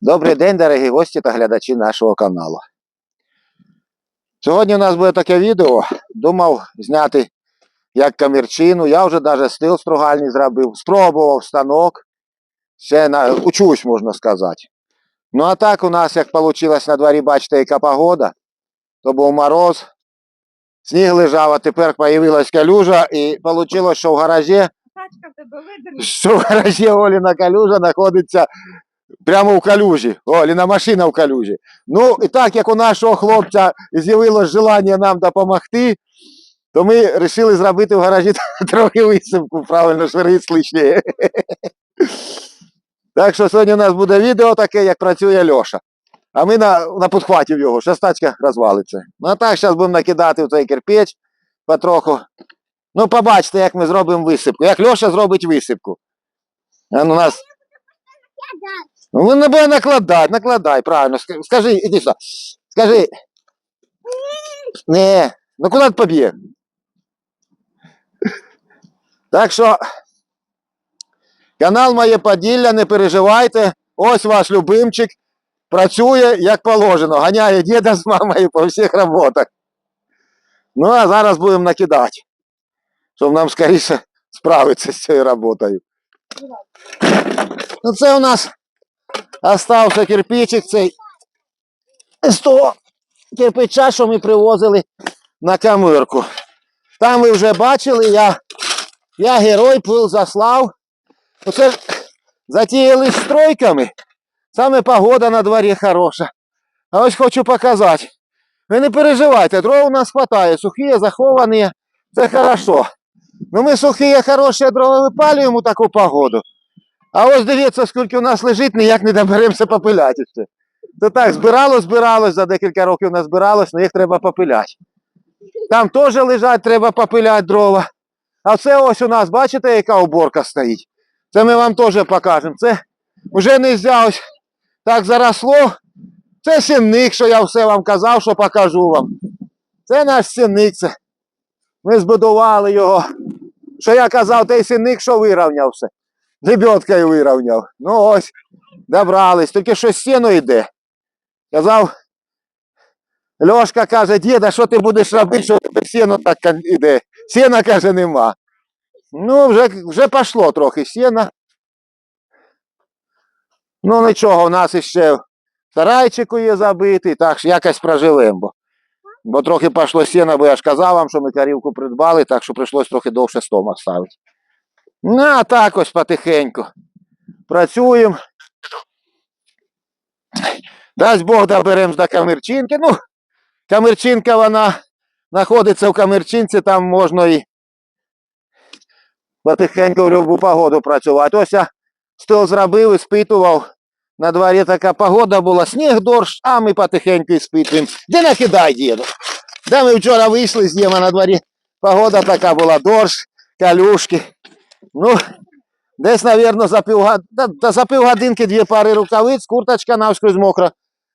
Добрий день, дорогі гості та глядачі нашого каналу. Сьогодні у нас буде таке відео. Думав зняти як камірчину. Я вже навіть стил стругальний зробив, спробував станок. Ще на, учусь, можна сказати. Ну а так у нас, як вийшло на дворі, бачите, яка погода, то був мороз, сніг лежав, а тепер з'явилась калюжа, і вийшло, що в гаражі Тачка в тебе що в гаражі Оліна калюжа знаходиться прямо в калюжі. Оліна машина в калюжі. Ну, і так як у нашого хлопця з'явилось желання нам допомогти, то ми вирішили зробити в гаражі трохи висипку, правильно, швиргіць лишнє. Так що сьогодні у нас буде відео таке, як працює Льоша. А ми на, на підхваті його, зараз тачка розвалиться. Ну а так, зараз будемо накидати в цей кирпич потроху. Ну, побачите, як ми зробимо висипку. Як Льоша зробить висипку. А ну, нас. Ну, не буде накладати, накладай, правильно. Скажи, іди сюди. Скажи. Не, ну куди ти побіг? Так що. Канал Моє Поділля, не переживайте. Ось ваш любимчик. Працює як положено. Ганяє діда з мамою по всіх роботах. Ну, а зараз будемо накидати щоб нам скоріше справитися з цією роботою. Ну, це у нас остався кирпичик цей з того кирпича, що ми привозили на камирку. Там ви вже бачили, я, я герой пил заслав. Оце ж затіяли стройками. Саме погода на дворі хороша. А ось хочу показати. Ви не переживайте, дров у нас хватає, сухі, заховані, це хорошо. Ну ми сухі, хороші дрова випалюємо таку погоду. А ось дивіться, скільки у нас лежить, ніяк не доберемося попиляти ще. То так, збиралось, збиралось, за декілька років не збиралось, але їх треба попиляти. Там теж лежать, треба попиляти дрова. А це ось у нас, бачите, яка уборка стоїть. Це ми вам теж покажемо. Це вже не можна так заросло. Це сінник, що я все вам казав, що покажу вам. Це наш сінник. Ми збудували його. Що я казав, той синник, що вирівнявся. Лебедкою вирівняв. Ну ось, добрались. Тільки що сіно йде. Казав, Льошка каже, діда, що ти будеш робити, що тебе сіно так іде. Сіна, каже, нема. Ну, вже, вже пішло трохи сіна. Ну нічого, у нас іще сарайчику є забитий, так що якось проживемо. Бо. Трохи пішло сіна, бо я ж казав вам, що ми корівку придбали, так що прийшлось трохи довше стома ставити. Ну, а так ось потихеньку. Працюємо. Дасть Бог доберемо до камерчинки. Ну, камерчинка вона знаходиться в камерчинці, там можна і потихеньку в любу погоду працювати. Ось я стил зробив, іспитував. На дворі така погода була, сніг, дощ, а ми потихеньку іспитуємо. Де накидай, діду? Де ми вчора вийшли з діма на дворі. Погода така була, дощ, калюшки. Ну, десь, мабуть, за півгод... та за півгодинки дві пари рукавиць, курточка навскрозь мокра.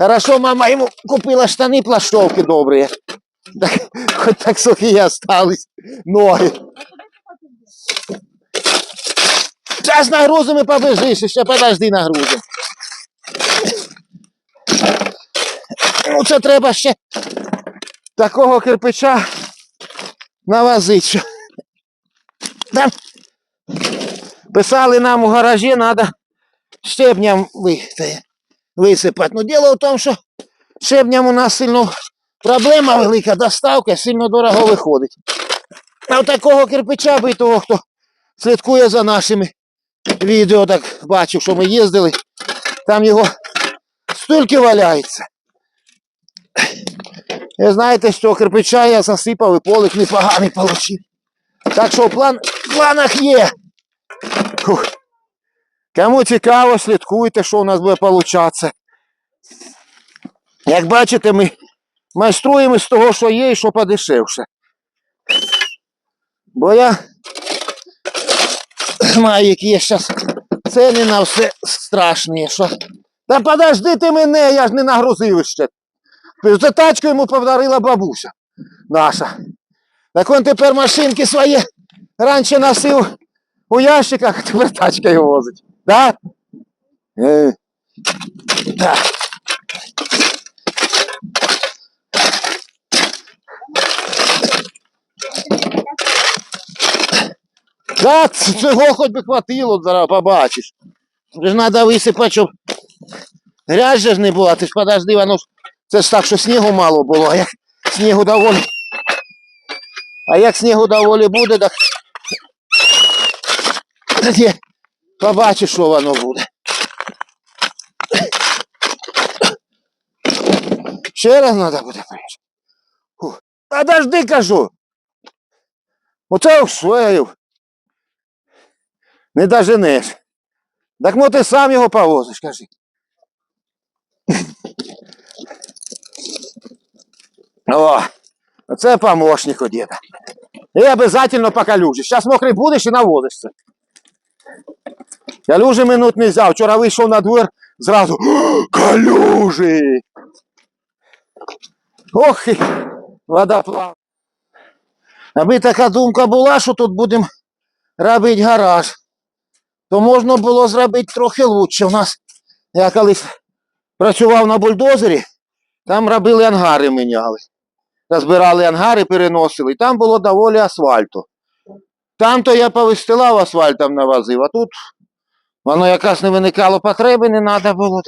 Хорошо, мама йому купила штани плащовки добрі. Так, хоч так сухі остались ноги. Зараз нагрузимо і побежиш, ще подожди нагрузимо. Ну, це треба ще такого кирпича навозити. Там писали нам у гаражі, треба щебням висипати. Ну, діло в тому, що щебням у нас сильно проблема велика, доставка сильно дорого виходить. А от такого кирпича битого, хто слідкує за нашими відео, так бачив, що ми їздили, там його стільки валяється. І знаєте, що кирпича я засипав і полик непоганий получив. Так що в план, планах є. Фух. Кому цікаво, слідкуйте, що у нас буде получатися. Як бачите, ми майструємо з того, що є і що подешевше. Бо я які є зараз ціни на все страшні. Що... Та подожди ти мене, я ж не нагрузив ще. За тачку йому подарила бабуся наша. Так він тепер машинки свої раніше носив у ящиках, а тепер тачкою возить. Да? Е. Так. Так, цього хоч би хватило, зараз побачиш. Треба висипати, щоб грязь ж не була. Ти ж подожди, воно ж це ж так, що снігу мало було, а як снігу доволі. А як снігу доволі буде, так побачиш, що воно буде. Ще раз треба буде приїжджати. Подожди, кажу. Оце усвоїв. Не доженеш. Так ну ти сам його повозиш, кажи. О, це помощник у діда. І обязательно по калюжі. Зараз мокрий будеш і навозишся. Калюжі минут не взяв. Вчора вийшов на двір, зразу «О, калюжі. Ох, і вода плаває. Аби така думка була, що тут будемо робити гараж, то можна було зробити трохи лучше. У нас, я колись працював на бульдозері, там робили ангари міняли. Розбирали ангари, переносили. І там було доволі асфальту. Там то я повистилав асфальтом навозив, а тут воно якось не виникало потреби, не треба було.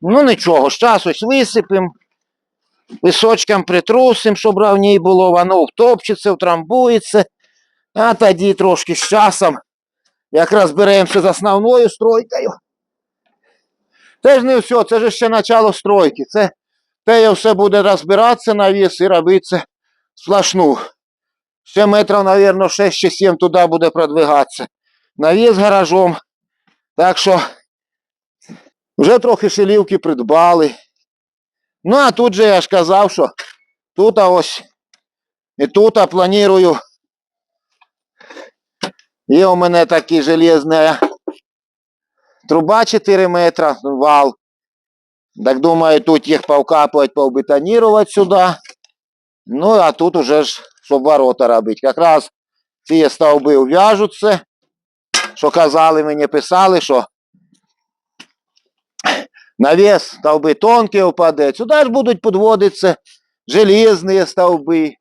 Ну нічого, з часу висипемо, пісочком притрусимо, щоб равній було, воно втопчеться, втрамбується. А тоді трошки з часом, як розберемося з основною стройкою. Це ж не все, це ж ще начало стройки. Це те все буде розбиратися на віс і робитися сплошну. Ще метрів, мабуть, 6 чи 7 туди буде продвигатися. Навіс гаражом. Так що вже трохи шилівки придбали. Ну, а тут же я ж казав, що тут ось і тут планую. Є у мене такі железна труба 4 метра, вал. Так думаю, тут їх повкапувати, повбетонувати сюди. Ну, а тут уже ж, щоб ворота робити. Якраз ці стовби ув'яжуться. Що казали мені, писали, що навес стовби тонкі впаде. Сюди ж будуть підводитися железні стовби.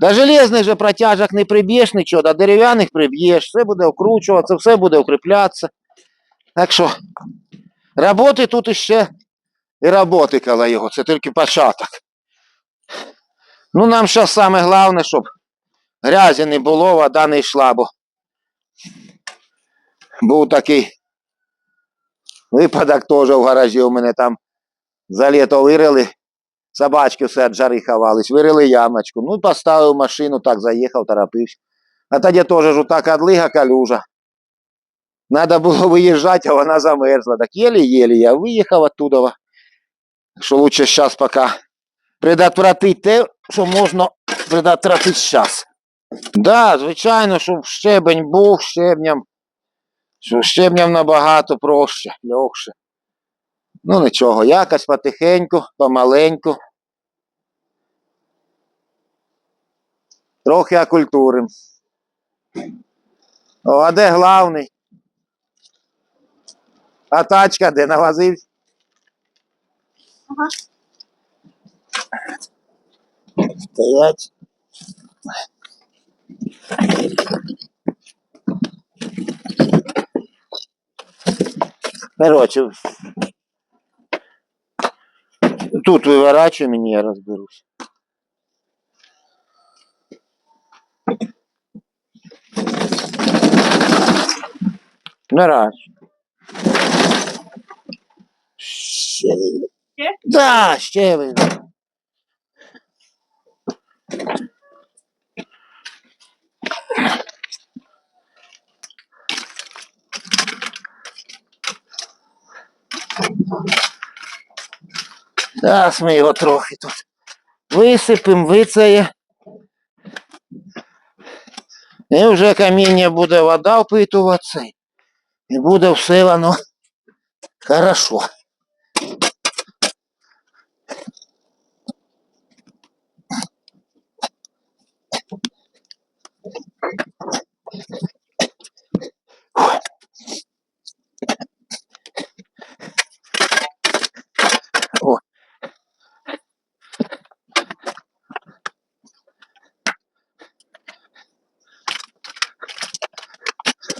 До железних же протяжок не приб'єш нічого, до дерев'яних приб'єш, все буде вкручуватися, все буде укріплятися. Так що роботи тут іще і роботи коло його, це тільки початок. Ну, нам зараз саме головне, щоб грязі не було, вода не йшла, бо був такий випадок теж в гаражі у мене там за літо вирили, собачки все від жари ховались, вирили ямочку. Ну, поставив машину, так заїхав, торопився. А тоді теж ж отак одлига калюжа. Надо було виїжджати, а вона замерзла. Так єлі-єлі я виїхав оттуда. Що лучше зараз поки предотвратити те, що можна предотвратити зараз. Да, звичайно, щоб щебень був щебням. Що щебням набагато проще, легше. Ну нічого, якось потихеньку, помаленьку. Трохи окультурим. О, а де главний? А тачка де навозився? Ага. Стоять. Короче, тут виворачивай мені, я розберусь. Нарач. Ще вийде. Ще? Да, ще вийде. Зараз ми його трохи тут висипемо, вицеє. І вже каміння буде вода впитуватися. І буде все воно хорошо.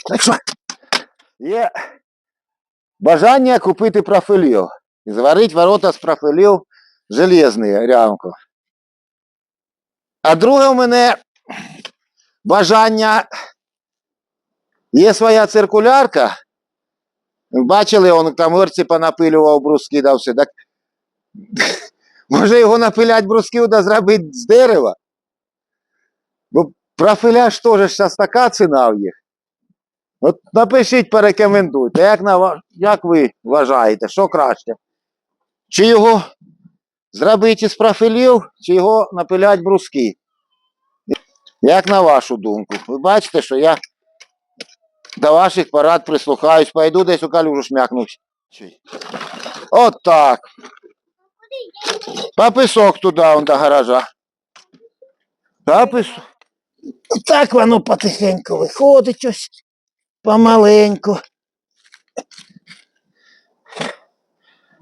Так що є бажання купити профілів. І зварити ворота з профілів железні рямко. А друге у мене бажання. Є своя циркулярка. Бачили, он там орці понапилював бруски да все. Так, може його напилять брусків да зробити з дерева? Бо профіляж теж така ціна в їх. От напишіть, порекомендуйте, як, на, як ви вважаєте, що краще? Чи його зробити із профілів, чи його напилять бруски? Як на вашу думку? Ви бачите, що я до ваших порад прислухаюсь, пойду десь у калюжу шмякнусь. От так. Пописок туди, он до гаража. Пописок. Так воно потихеньку виходить ось. Помаленьку.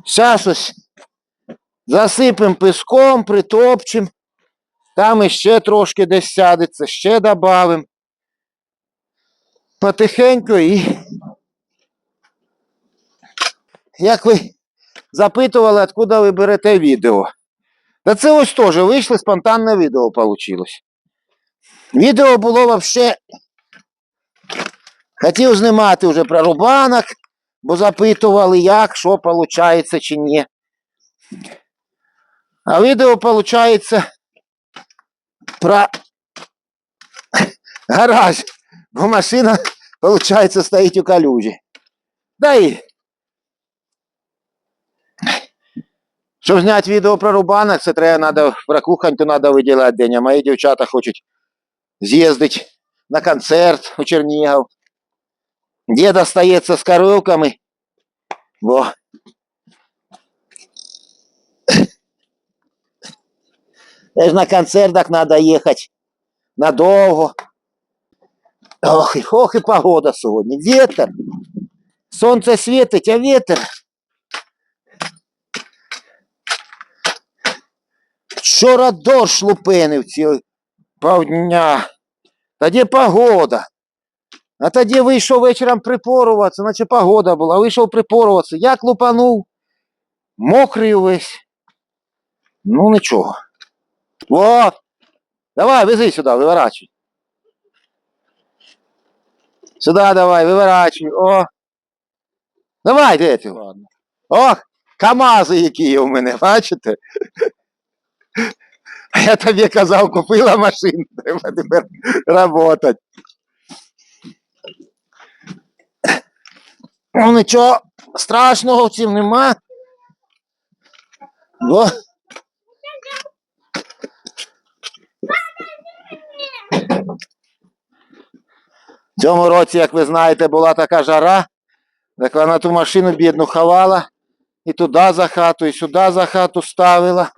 Зараз ось засипем піском, притопчем. Там іще трошки десь сядеться, ще добавим. Потихеньку і. Як ви запитували, откуда ви берете відео? Та це ось теж вийшло, спонтанне відео вийшло. Відео було вообще. Хотів знімати вже про рубанок, бо запитували, як, що виходить чи ні. А відео виходить про гараж, бо машина, виходить, стоїть у калюжі. Да і. Щоб зняти відео про рубанок, це треба надо, про кухонь, то треба виділяти день. А мої дівчата хочуть з'їздити на концерт у Чернігів. Дід остається з коровками, бо Теж на концертах треба їхати надовго. Ох, і- ох і погода сьогодні. Вітер. Сонце світить, а вітер. Вчора дощ лупинив цілий півдня. Тоді погода. А тоді вийшов вечором припоруватися, наче погода була. Вийшов припоруватися. Як лупанув? Мокрий увесь. Ну нічого. О! Давай, вези сюди, виворачуй. Сюди давай, виворачуй. О! Давай, де ти? Ладно. Ох, КАМАЗи які є у мене, бачите? А я тобі казав, купила машину, треба тепер працювати. Ну нічого страшного в цім нема. Бо... В цьому році, як ви знаєте, була така жара, так вона ту машину бідну ховала і туди за хату, і сюди за хату ставила.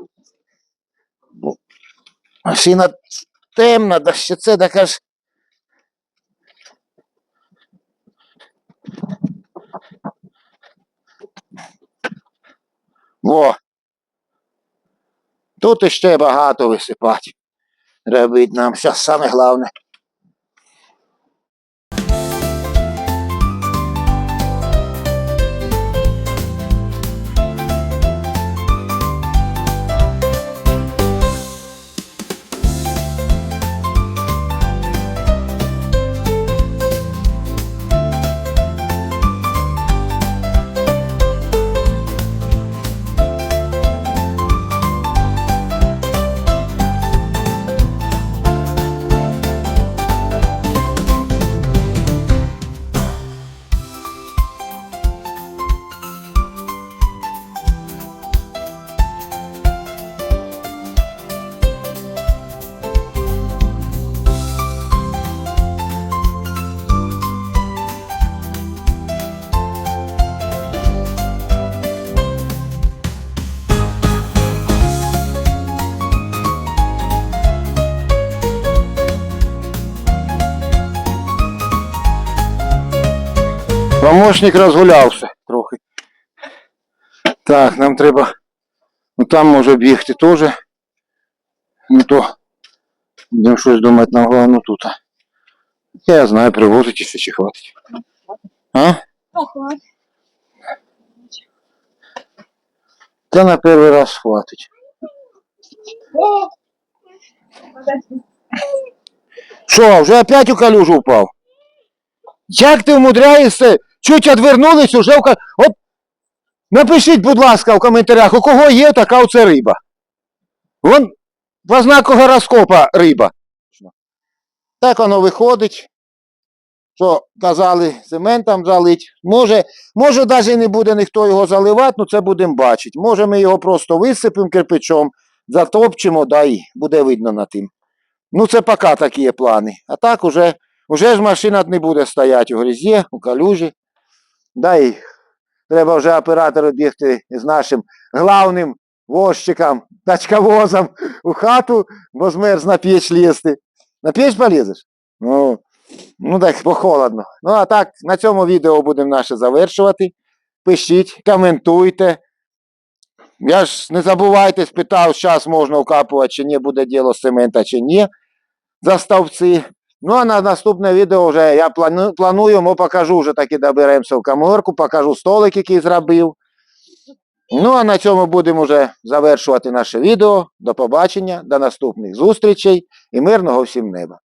Машина темна, да ще це така ж. Во. Тут іще багато висипати. Робить нам зараз саме головне. Помощник розгулявся трохи. Так, нам треба. Ну там може бігти теж. Ну то. Будемо щось думати на головну тут. Я знаю, привозитеся чи хватить. А? Та на перший раз хватить. Що, вже опять у калюжу впав? Як ти вмудряєшся? Чуть відвернулись, уже. От напишіть, будь ласка, в коментарях, у кого є така оце риба. Вон по знаку гороскопа риба. Так воно виходить. Що казали, цементом залить. Може, може навіть не буде ніхто його заливати, ну це будемо бачити. Може ми його просто висипемо кирпичом, затопчемо, да і буде видно на тим. Ну це поки такі є плани. А так уже, уже ж машина не буде стояти у грязі, у калюжі. Да і треба вже оператору бігти з нашим главним возчиком, тачковозом у хату, бо змерз на піч лізти. На піч полізеш? Ну, ну так, похолодно. Ну а так, на цьому відео будемо наше завершувати. Пишіть, коментуйте. Я ж не забувайте, спитав, зараз можна вкапувати, чи ні, буде діло з цемента, чи ні. За стовпці. Ну а на наступне відео вже я плану, планую, ми покажу вже таки доберемося в коморку, покажу столик, який зробив. Ну а на цьому будемо вже завершувати наше відео. До побачення, до наступних зустрічей і мирного всім неба.